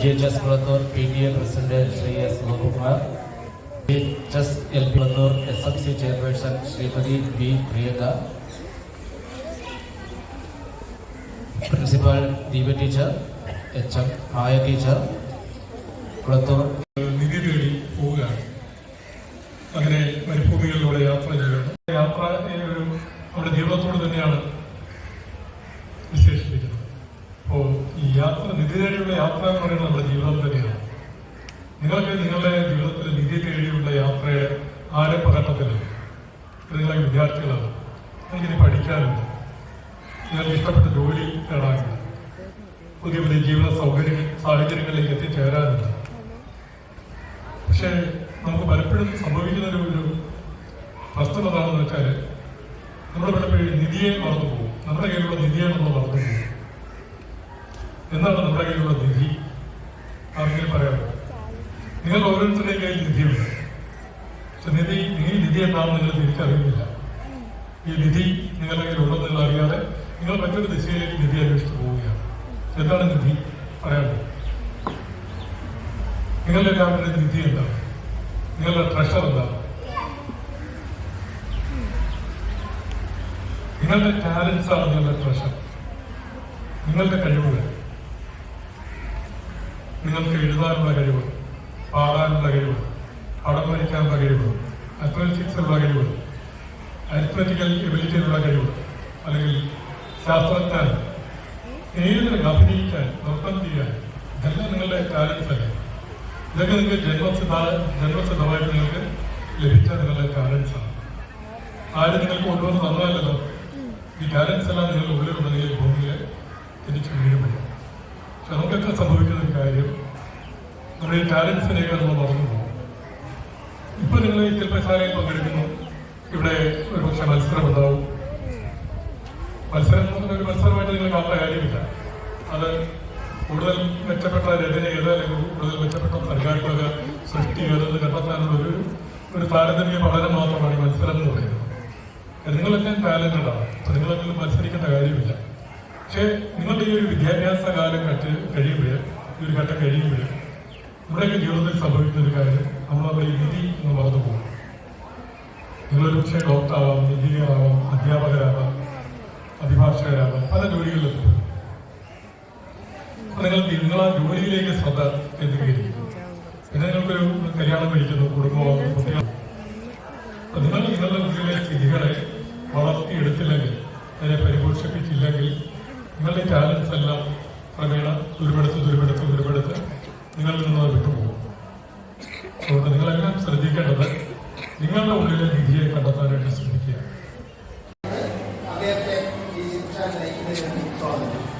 G H S Kulathur P T A president Shri S Gopakumar G H S L Kulathur S M C chairperson Shrimati B Priyanka principal Deepa teacher H M ആയ teacher Kulathur. നിധി തേടി പോവുകയാണ്. അങ്ങനെ മരുഭൂമികളിലൂടെ യാത്ര ചെയ്യുന്നു യാത്ര ഒരു നമ്മുടെ ദൈവത്തോട് തന്നെയാണ് വിശേഷിപ്പിക്കുന്നത് അപ്പോൾ ഈ യാത്ര നിധി തേടിയുള്ള യാത്ര എന്ന് പറയുന്നത് നമ്മുടെ ജീവിതം തന്നെയാണ്. നിങ്ങൾക്ക് നിങ്ങളുടെ ജീവിതത്തിൽ നിധി തേടിയുള്ള യാത്രയുടെ ആരംഭഘട്ടത്തിൽ നിങ്ങളെ വിദ്യാർത്ഥികളാണ്. നിങ്ങൾക്കിനി പഠിക്കാനുണ്ട്. നിങ്ങൾക്ക് ഇഷ്ടപ്പെട്ട ജോലി നേടാനുണ്ട് പുതിയ പുതിയ ജീവിത സൗകര്യ സാഹചര്യങ്ങളിലേക്ക് എത്തിച്ചേരാനുണ്ട്. പക്ഷേ നമുക്ക് പലപ്പോഴും സംഭവിക്കുന്ന ഒരു പ്രശ്നം എന്താണെന്ന് വെച്ചാൽ നമ്മുടെ പലപ്പോഴും നിധിയെ മറന്നു പോകും നമ്മുടെ കയ്യിലുള്ള നിധിയെ നമ്മൾ മറന്നു പോകും എന്താണ് നമ്മുടെ കയ്യിലുള്ള നിധി. ആർക്കെങ്കിലും പറയാമോ? നിങ്ങൾ ഓരോരുത്തരുടെയും കയ്യിൽ നിധിയുണ്ട്. പക്ഷെ നിധി ഈ നിധി എന്താണെന്ന് നിങ്ങൾ തിരിച്ചറിയുന്നില്ല. ഈ നിധി നിങ്ങളുടെ കയ്യിൽ ഉണ്ടെന്ന് നിങ്ങൾ അറിയാതെ നിങ്ങൾ മറ്റൊരു ദിശയിലേക്ക് നിധി അന്വേഷിച്ച് പോവുകയാണ്. എന്താണ് നിധി? പറയാമോ? നിങ്ങളുടെ എല്ലാവരുടെ നിധി എന്താണ്? നിങ്ങളുടെ ട്രഷർ എന്താണ്? നിങ്ങളുടെ ടാലൻസ് ആണ് നിങ്ങളുടെ ട്രഷർ നിങ്ങളുടെ കഴിവുകൾ. നിങ്ങൾക്ക് എഴുതാനുള്ള കഴിവ് പാടാനുള്ള കഴിവ് പടം വരയ്ക്കാനുള്ള കഴിവ് അത്ലറ്റിക്സിലുള്ള കഴിവ് അരിത്മറ്റിക്കൽ എബിലിറ്റിയിലുള്ള കഴിവ് അല്ലെങ്കിൽ ശാസ്ത്രജ്ഞാൻ നേരിടുന്ന അഭിനയിക്കാൻ നൃത്തം ചെയ്യാൻ ഇതെല്ലാം നിങ്ങളുടെ ടാലൻസ് അല്ലേ? ഇതൊക്കെ നിങ്ങൾക്ക് ജന്മസിദ്ധ ജന്മസിദ്ധമായിട്ട് നിങ്ങൾക്ക് ലഭിച്ച നിങ്ങളുടെ ടാലൻസ് ആണ്. ആരും നിങ്ങൾക്ക് കൊണ്ടുവന്ന് തന്നതല്ലല്ലോ. ഈ ടാലൻസ് എല്ലാം നിങ്ങളുടെ ഉള്ളിലുണ്ടെങ്കിൽ ഭൂമിയിൽ തിരിച്ചു വീഴുമില്ല പക്ഷെ നമുക്കൊക്കെ സംഭവിക്കുന്ന ഒരു കാര്യം നമ്മുടെ ഈ ടാലൻസിനെയൊക്കെ നമ്മൾ മറന്നു പോകും. ഇപ്പൊ നിങ്ങൾ ഈ ശില്പശാലയിൽ പങ്കെടുക്കുന്നു. ഇവിടെ ഒരു പക്ഷെ മത്സരം ഉണ്ടാവും മത്സരം ഒരു മത്സരമായിട്ട് നിങ്ങൾ കാണുന്ന കാര്യമില്ല. അത് കൂടുതൽ മെച്ചപ്പെട്ട രചന ഏത് അല്ലെങ്കിൽ കൂടുതൽ മെച്ചപ്പെട്ട സർഗാത്മക സൃഷ്ടി ഏതെന്ന് കണ്ടെത്താനുള്ള ഒരു ഒരു താരതമ്യ പഠനം മാത്രമാണ് ഈ മത്സരം എന്ന് പറയുന്നത്. നിങ്ങളെല്ലാം ടാലന്റഡാണ് അപ്പൊ നിങ്ങളെങ്കിലും മത്സരിക്കേണ്ട കാര്യമില്ല. പക്ഷേ നിങ്ങളുടെ ഈ ഒരു വിദ്യാഭ്യാസ കാലം കറ്റ് കഴിയുമ്പോൾ ഈ ഒരു ഘട്ടം കഴിയുമ്പോൾ നമ്മുടെയൊക്കെ ജീവിതത്തിൽ സംഭവിക്കുന്ന ഒരു കാര്യം ഈ വിധി എന്ന് മറന്നു പോകും. നിങ്ങളൊരു പക്ഷേ ഡോക്ടറാവാം എഞ്ചിനീയർ ആവാം അധ്യാപകരാവാം അഭിഭാഷകരാവാം പല ജോലികളിലെത്തും നിങ്ങൾ നിങ്ങൾ ആ ജോലിയിലേക്ക് ശ്രദ്ധ കേന്ദ്രീകരിക്കും. പിന്നെ നിങ്ങൾക്കൊരു കല്യാണം കഴിക്കുന്നു കുടുംബമാകുന്നു കുട്ടികൾ നിങ്ങളുടെ ടാലൻസ് എല്ലാം ക്രമേണ ദുരുപെടുത്ത് ദുരുപെടുത്ത് ദുരുപെടുത്ത് നിങ്ങളിൽ നിന്ന് വിട്ടുപോകും. അതുകൊണ്ട് നിങ്ങളെല്ലാം ശ്രദ്ധിക്കേണ്ടത് നിങ്ങളുടെ ഉള്ളിലെ നിധിയെ കണ്ടെത്താനായിട്ട് ശ്രമിക്കുക. അദ്ദേഹത്തെ ഈ സ്വാഗതം